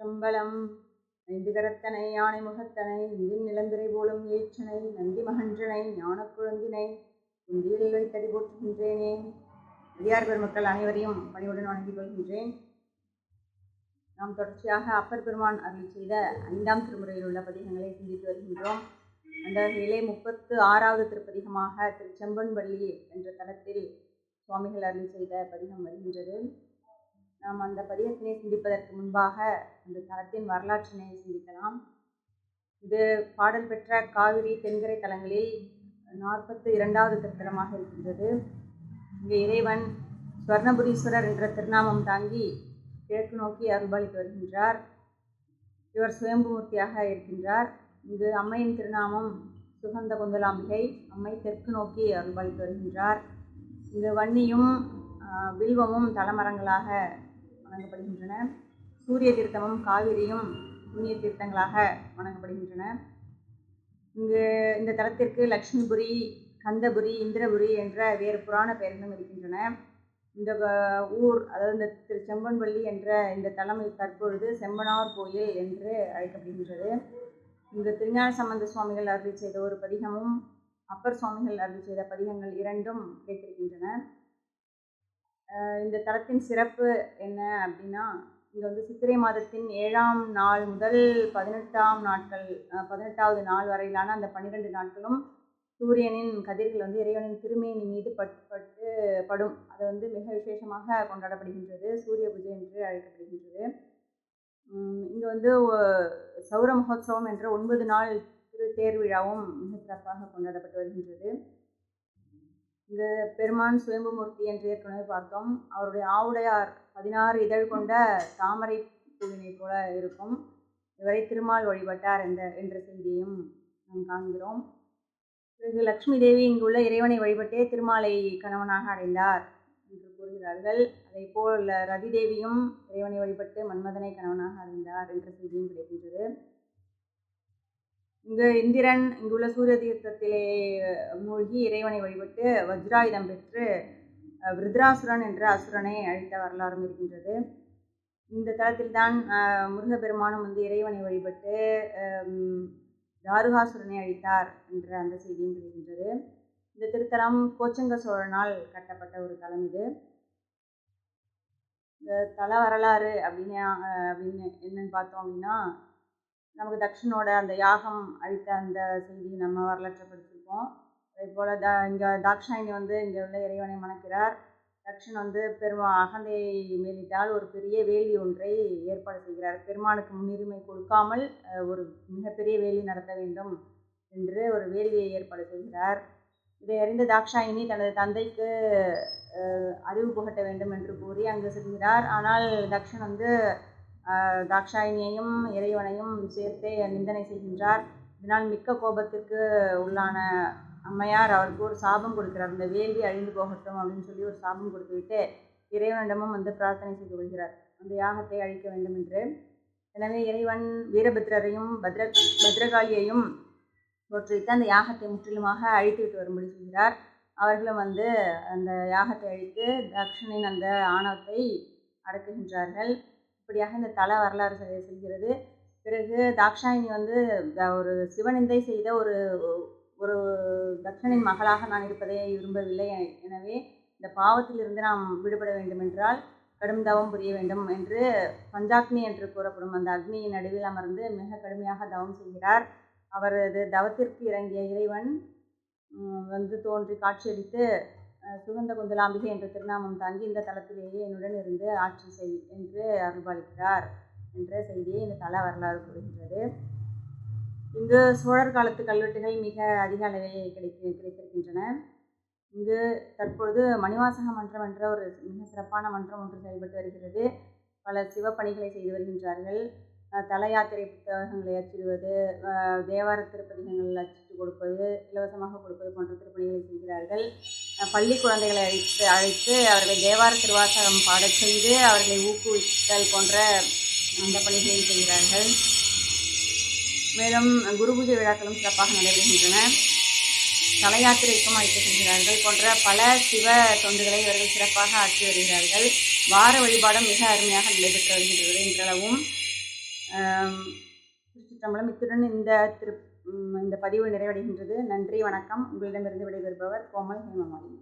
சம்பளம். ஐந்து கரத்தனை யானை முகத்தனை இதில் நிலந்திரை போலும் ஏற்றனை நந்தி மகன்றனை ஞான குழந்தினை குந்தியில் வைத்தடி போற்றுகின்றேனே. பெரியார் பெருமக்கள் அனைவரையும் பணியுடன் வணங்கிக் கொள்கின்றேன். நாம் தொடர்ச்சியாக அப்பர் பெருமான் அருள் செய்த ஐந்தாம் திருமுறையில் உள்ள பதிகங்களை சிந்தித்து வருகின்றோம். அந்த வகையிலே முப்பத்து ஆறாவது திருப்பதிகமாக திருச்செம்பன்பள்ளி என்ற தளத்தில் சுவாமிகள் அருள் செய்த பதிகம் வருகின்றது. நாம் அந்த பதிகத்தினை சிந்திப்பதற்கு முன்பாக அந்த தளத்தின் வரலாற்றினை சிந்திக்கலாம். இது பாடல் பெற்ற காவிரி தென்கரை தலங்களில் நாற்பத்து இரண்டாவது திருத்தலமாக இருக்கின்றது. இங்கே இறைவன் ஸ்வர்ணபுரீஸ்வரர் என்ற திருநாமம் தாங்கி கிழக்கு நோக்கி அருள்பாலித்து வருகின்றார். இவர் சுயம்புமூர்த்தியாக இருக்கின்றார். இங்கு அம்மையின் திருநாமம் சுகந்த குந்தலாம்பிகை அம்மை தெற்கு நோக்கி அருள்பாலித்து வருகின்றார். இங்கு வன்னியும் வில்வமும் தலமரங்களாக வணங்கப்படுகின்றன. சூரிய தீர்த்தமும் காவிரியும் புண்ணிய தீர்த்தங்களாக வணங்கப்படுகின்றன. இங்கு இந்த தலத்திற்கு லக்ஷ்மிபுரி கந்தபுரி இந்திரபுரி என்ற வேறு புராண பெயர்களும் இருக்கின்றன. இந்த ஊர் அதாவது இந்த திரு செம்பன்பள்ளி என்ற இந்த தலம் தற்பொழுது செம்பனார் கோயில் என்று அழைக்கப்படுகின்றது. இந்த திருஞான சம்பந்த சுவாமிகள் அருள் செய்த ஒரு பதிகமும் அப்பர் சுவாமிகள் அருள் செய்த பதிகங்கள் இரண்டும் கிடைத்திருக்கின்றன. இந்த தலத்தின் சிறப்பு என்ன அப்படின்னா இங்கே வந்து சித்திரை மாதத்தின் ஏழாம் நாள் முதல் பதினெட்டாம் நாட்கள் பதினெட்டாவது நாள் வரையிலான அந்த பன்னிரெண்டு நாட்களும் சூரியனின் கதிர்கள் வந்து இறைவனின் திருமேனி மீது பட்டு பட்டு படும். அது வந்து மிக விசேஷமாக கொண்டாடப்படுகின்றது. சூரிய பூஜை என்று அழைக்கப்படுகின்றது. இங்கே வந்து சௌர மகோத்சவம் என்ற ஒன்பது நாள் திரு தேர் விழாவும் மிக சிறப்பாக கொண்டாடப்பட்டு வருகின்றது. இங்கு பெருமான் சுயம்புமூர்த்தி என்று ஏற்கனவே பார்த்தோம். அவருடைய ஆவுடையார் பதினாறு இதழ் கொண்ட தாமரை பூவினை போல இருக்கும். இவரை திருமால் வழிபட்டார் என்ற என்ற செய்தியையும் நாம் காண்கிறோம். பிறகு லக்ஷ்மி தேவி இங்குள்ள இறைவனை வழிபட்டே திருமாலை கணவனாக அடைந்தார் என்று கூறுகிறார்கள். அதே போல் ரதி தேவியும் இறைவனை வழிபட்டு மன்மதனை கணவனாக அடைந்தார் என்ற செய்தியும் கிடைக்கின்றது. இங்கு இந்திரன் இங்குள்ள சூரிய தீர்த்தத்திலே மூழ்கி இறைவனை வழிபட்டு வஜ்ராயுதம் பெற்று விருத்ராசுரன் என்ற அசுரனை அழித்த வரலாறும் இருக்கின்றது. இந்த தளத்தில்தான் முருகப்பெருமானும் வந்து இறைவனை வழிபட்டு தாருகாசுரனை அழித்தார் என்ற அந்த செய்தியும் இருக்கின்றது. இந்த திருத்தலம் கோச்சங்க சோழனால் கட்டப்பட்ட ஒரு தலம் இது. இந்த தல வரலாறு அப்படின்னு அப்படின்னு என்னன்னு பார்த்தோம் அப்படின்னா நமக்கு தக்ஷனோட அந்த யாகம் அழித்த அந்த செய்தி நம்ம வரலாற்றை அதே போல் த இங்கே தாக்ஷாயினி வந்து இங்கே உள்ள இறைவனை மணக்கிறார். தக்ஷன் வந்து பெருமா அகந்தையை மேலிட்டால் ஒரு பெரிய வேலி ஒன்றை ஏற்பாடு செய்கிறார். பெருமானுக்கு முன்னுரிமை கொடுக்காமல் ஒரு மிகப்பெரிய வேலி நடத்த வேண்டும் என்று ஒரு வேலியை ஏற்பாடு செய்கிறார். இதை அறிந்த தாக்ஷாயினி தனது தந்தைக்கு அறிவு புகட்ட வேண்டும் என்று கூறி அங்கு செல்கிறார். ஆனால் தக்ஷன் வந்து தாக்ஷாயினியையும் இறைவனையும் சேர்த்தே நிந்தனை செய்கின்றார். இதனால் மிக்க கோபத்திற்கு உள்ளான அம்மையார் அவருக்கு ஒரு சாபம் கொடுக்கிறார். இந்த வேள்வி அழிந்து போகட்டும் அப்படின்னு சொல்லி ஒரு சாபம் கொடுத்துவிட்டு இறைவனிடமும் வந்து பிரார்த்தனை செய்து கொள்கிறார். அந்த யாகத்தை அழிக்க வேண்டும் என்று. எனவே இறைவன் வீரபத்ரரையும் பத்ர பத்ரகாளியையும் தோற்றுவித்து அந்த யாகத்தை முற்றிலுமாக அழித்து விட்டு வரும்படி செய்கிறார் அவர்களும் வந்து அந்த யாகத்தை அழித்து தக்ஷனின் அந்த ஆணவத்தை அடக்குகின்றார்கள். இப்படியாக இந்த தல வரலாறு செல்கிறது. பிறகு தாக்ஷாயினி வந்து த- ஒரு சிவனிந்தை செய்த ஒரு ஒரு தக்ஷனின் மகளாக நான் இருப்பதை விரும்பவில்லை. எனவே இந்த பாவத்திலிருந்து நாம் விடுபட வேண்டும் என்றால் கடும் தவம் புரிய வேண்டும் என்று பஞ்சாக்னி என்று கூறப்படும் அந்த அக்னியின் நடுவில் அமர்ந்து மிக கடுமையாக தவம் செய்கிறார். அவரது தவத்திற்கு இறங்கிய இறைவன் வந்து தோன்றி காட்சியளித்து சுகந்த குந்தலாம்பிகை என்ற திருநாமம் தாங்கி இந்த தலத்திலேயே என்னுடன் இருந்து ஆட்சி செய் என்று அருள்பாலிக்கிறார் என்ற செய்தியை இந்த தல வரலாறு கூறுகின்றது. இங்கு சோழர் காலத்து கல்வெட்டுகள் மிக அதிக அளவில் கிடைக்க கிடைத்திருக்கின்றன. இங்கு தற்பொழுது மணிவாசக மன்றம் என்ற ஒரு மிக சிறப்பான மன்றம் ஒன்று செயல்பட்டு வருகிறது. பல சிவப்பணிகளை செய்து வருகின்றார்கள். தல யாத்திரை புத்தகங்களை அச்சிடுவது தேவார திருப்பதிகங்கள் அச்சு கொடுப்பது இலவசமாக கொடுப்பது போன்ற திருப்பணிகளை செய்கிறார்கள். பள்ளி குழந்தைகளை அழைத்து அழைத்து அவர்களை தேவார திருவாசகம் பாடச் செய்து அவர்களை ஊக்குவித்தல் போன்ற அந்த பணிகளையும் செய்கிறார்கள். மேலும் குரு பூஜை விழாக்களும் சிறப்பாக நடைபெறுகின்றன. தல யாத்திரைக்கும் அழைத்து செல்கிறார்கள் போன்ற பல சிவ தொண்டுகளை இவர்கள் சிறப்பாக ஆற்றி வருகிறார்கள். வார வழிபாடும் மிக அருமையாக நடைபெற்று வருகின்றது இன்றளவும். திருச்சிற்றம்பலம் இத்துடன் இந்த திரு இந்த பதிவு நிறைவடைகின்றது. நன்றி வணக்கம். உங்களிடமிருந்து விடைபெறுபவர் கோமல் ஹேமமாலினி.